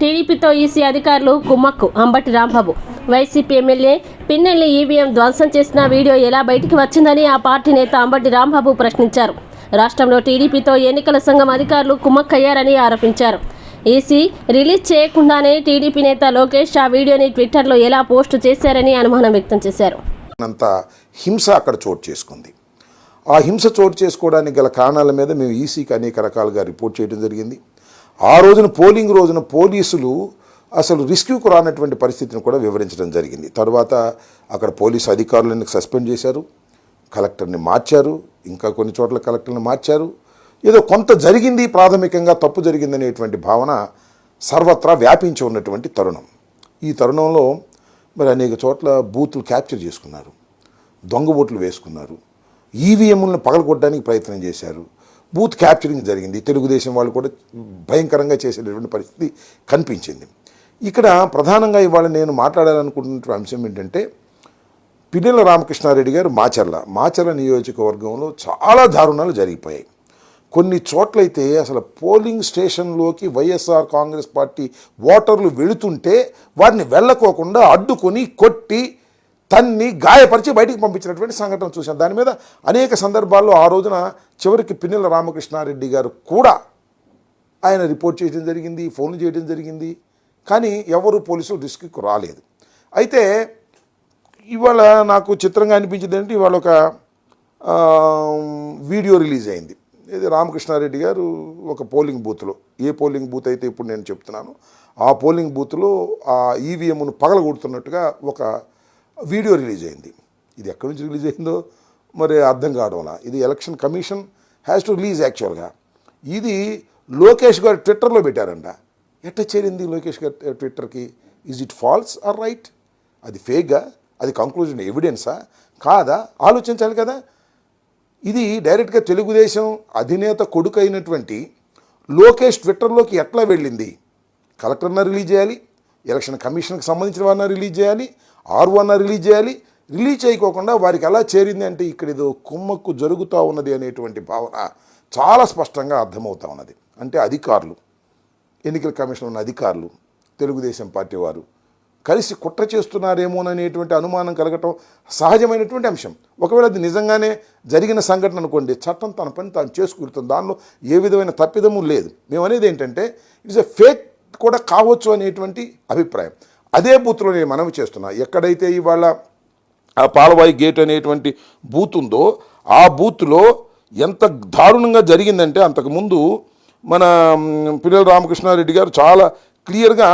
టీడీపీతో ఈసీ అధికారులు కుమ్మక్కు Ambati Rambabu. YCP MLA Pinnelli EVM ధ్వంసం చేసిన వీడియో ఎలా బయటికి వచ్చిందని ఆ పార్టీ నేత అంబటి రాంబాబు ప్రశ్నించారు. రాష్ట్రంలో టీడీపీతో ఎన్నికల సంఘం అధికారులు కుమ్మక్కయ్యారని ఆరోపించారు. ఈసీ రిలీజ్ చేయకుండానే టీడీపీ నేత లోకేష్ ఆ వీడియోని ట్విట్టర్లో ఎలా పోస్టు చేశారని అనుమానం వ్యక్తం చేశారు. అంత హింస అక్కడ చోటు చేసుకుంది. ఆ హింస చోటు చేసుకోవడానికి గల కారణాల మీద మేము ఈసీకి అనేక రకాలుగా రిపోర్ట్ చేయడం జరిగింది. ఆ రోజున పోలింగ్ రోజున పోలీసులు అసలు రిస్క్యూకు రానటువంటి పరిస్థితిని కూడా వివరించడం జరిగింది. తర్వాత అక్కడ పోలీసు అధికారులను సస్పెండ్ చేశారు. కలెక్టర్ని మార్చారు. ఇంకా కొన్ని చోట్ల కలెక్టర్ని మార్చారు. ఏదో కొంత జరిగింది ప్రాథమికంగా తప్పు జరిగిందనేటువంటి భావన సర్వత్రా వ్యాపించి ఉన్నటువంటి తరుణం. ఈ తరుణంలో మరి అనేక చోట్ల బూతులు క్యాప్చర్ చేసుకున్నారు. దొంగ ఓట్లు వేసుకున్నారు. ఈవీఎంలను పగలగొట్టడానికి ప్రయత్నం చేశారు. బూత్ క్యాప్చరింగ్ జరిగింది. తెలుగుదేశం వాళ్ళు కూడా భయంకరంగా చేసేటటువంటి పరిస్థితి కనిపించింది. ఇక్కడ ప్రధానంగా ఇవాళ నేను మాట్లాడాలనుకుంటున్న అంశం ఏంటంటే పిన్నెల రామకృష్ణారెడ్డి గారు మాచర్ల మాచర్ల నియోజకవర్గంలో చాలా దారుణాలు జరిగిపోయాయి. కొన్ని చోట్లయితే అసలు పోలింగ్ స్టేషన్లోకి వైఎస్ఆర్ కాంగ్రెస్ పార్టీ ఓటర్లు వెళుతుంటే వారిని వెళ్ళకోకుండా అడ్డుకొని కొట్టి తన్ని గాయపరిచి బయటికి పంపించినటువంటి సంఘటన చూశాను దాని మీద అనేక సందర్భాల్లో ఆ రోజున చివరికి పిన్నెల రామకృష్ణారెడ్డి గారు కూడా ఆయన రిపోర్ట్ చేయడం జరిగింది ఫోన్లు చేయడం జరిగింది. కానీ ఎవరు పోలీసులు రిస్క్కి రాలేదు. అయితే ఇవాళ నాకు చిత్రంగా అనిపించింది అంటే ఇవాళ ఒక వీడియో రిలీజ్ అయింది. ఇది రామకృష్ణారెడ్డి గారు ఒక పోలింగ్ బూత్లో. ఏ పోలింగ్ బూత్ అయితే ఇప్పుడు నేను చెప్తున్నాను? ఆ పోలింగ్ బూత్లో ఆ ఈవీఎంను పగలగొడుతున్నట్టుగా ఒక వీడియో రిలీజ్ అయింది. ఇది ఎక్కడి నుంచి రిలీజ్ అయిందో మరి అర్థం కావడం ఇది election commission has to release యాక్చువల్గా ఇది లోకేష్ గారు ట్విట్టర్లో పెట్టారంట. ఎట్ట చేరింది లోకేష్ గారు ట్విట్టర్కి? Is it false or right అది ఫేక్గా అది కంక్లూజన్ ఎవిడెన్సా కాదా? ఆలోచించాలి కదా. ఇది డైరెక్ట్గా తెలుగుదేశం అధినేత కొడుకు అయినటువంటి లోకేష్ ట్విట్టర్లోకి ఎట్లా వెళ్ళింది? కలెక్టర్న రిలీజ్ చేయాలి. ఎలక్షన్ కమిషన్కి సంబంధించిన వారిన రిలీజ్ చేయాలి. ఆరు అన్న రిలీజ్ చేయాలి. రిలీజ్ చేయకోకుండా వారికి ఎలా చేరింది అంటే ఇక్కడ ఏదో కుమ్మక్కు జరుగుతూ ఉన్నది అనేటువంటి భావన చాలా స్పష్టంగా అర్థమవుతా ఉన్నది. అంటే అధికారులు ఎన్నికల కమిషన్ ఉన్న అధికారులు తెలుగుదేశం పార్టీ వారు కలిసి కుట్ర చేస్తున్నారేమోననేటువంటి అనుమానం కలగటం సహజమైనటువంటి అంశం. ఒకవేళ అది నిజంగానే జరిగిన సంఘటన అనుకోండి చట్టం తన పని తాను చేసుకుంటుంది దానిలో ఏ విధమైన తప్పిదము లేదు. మేము అనేది ఏంటంటే ఇట్స్ ఎ ఫేక్ కూడా కావచ్చు అనేటువంటి అభిప్రాయం. అదే బూత్లో నేను మనవి చేస్తున్నా. ఎక్కడైతే ఇవాళ ఆ పాలవాయి గేట్ అనేటువంటి బూత్ ఉందో ఆ బూత్లో ఎంత దారుణంగా జరిగిందంటే అంతకుముందు మన పిల్లల రామకృష్ణారెడ్డి గారు చాలా క్లియర్గా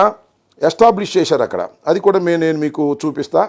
ఎస్టాబ్లిష్ చేశారు అక్కడ. అది కూడా మే నేను మీకు చూపిస్తా.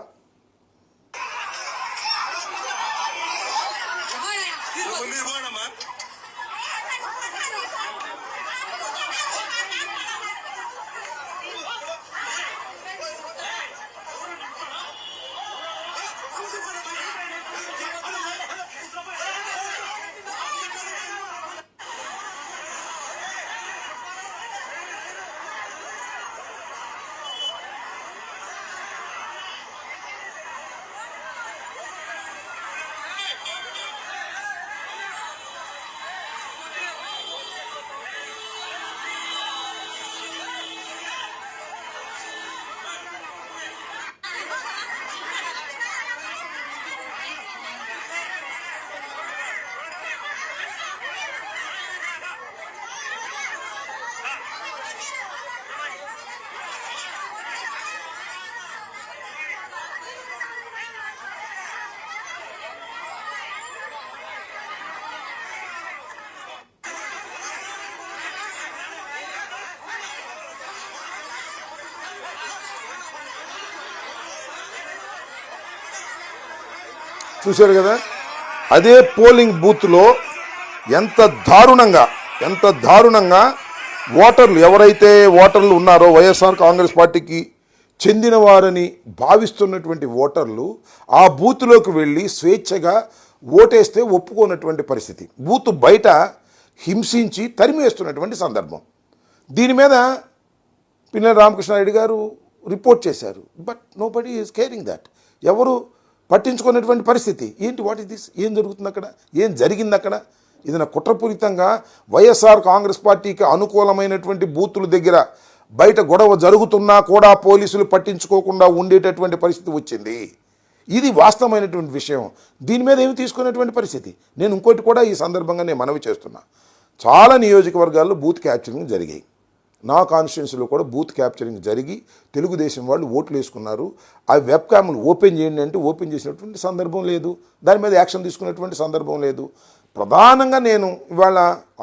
చూశారు కదా? అదే పోలింగ్ బూత్లో ఎంత దారుణంగా ఎంత దారుణంగా ఓటర్లు ఎవరైతే ఓటర్లు ఉన్నారో వైఎస్ఆర్ కాంగ్రెస్ పార్టీకి చెందినవారని భావిస్తున్నటువంటి ఓటర్లు ఆ బూత్లోకి వెళ్ళి స్వేచ్ఛగా ఓటేస్తే ఒప్పుకోనటువంటి పరిస్థితి. బూత్ బయట హింసించి తరిమేస్తున్నటువంటి సందర్భం. దీని మీద పిన్నెల రామకృష్ణారెడ్డి గారు రిపోర్ట్ చేశారు. But nobody is caring that. ఎవరు పట్టించుకునేటువంటి పరిస్థితి. ఏంటి వాట్ ఇస్ దిస్ ఏం జరుగుతుంది అక్కడ? ఏం జరిగింది అక్కడ? ఏదైనా కుట్రపూరితంగా వైఎస్ఆర్ కాంగ్రెస్ పార్టీకి అనుకూలమైనటువంటి బూతుల దగ్గర బయట గొడవ జరుగుతున్నా కూడా పోలీసులు పట్టించుకోకుండా ఉండేటటువంటి పరిస్థితి వచ్చింది. ఇది వాస్తవమైనటువంటి విషయం. దీని మీద ఏమి తీసుకునేటువంటి పరిస్థితి? నేను ఇంకోటి కూడా ఈ సందర్భంగా నేను మనవి చేస్తున్నా. చాలా నియోజకవర్గాల్లో బూత్ క్యాప్చరింగ్ జరిగాయి. నా కాన్స్టిట్యున్సీలో కూడా బూత్ క్యాప్చరింగ్ జరిగి తెలుగుదేశం వాళ్ళు ఓట్లు వేసుకున్నారు. ఆ వెబ్ క్యామ్లు ఓపెన్ చేయండి అంటే ఓపెన్ చేసినటువంటి సందర్భం లేదు. దాని మీద యాక్షన్ తీసుకునేటువంటి సందర్భం లేదు. ప్రధానంగా నేను ఇవాళ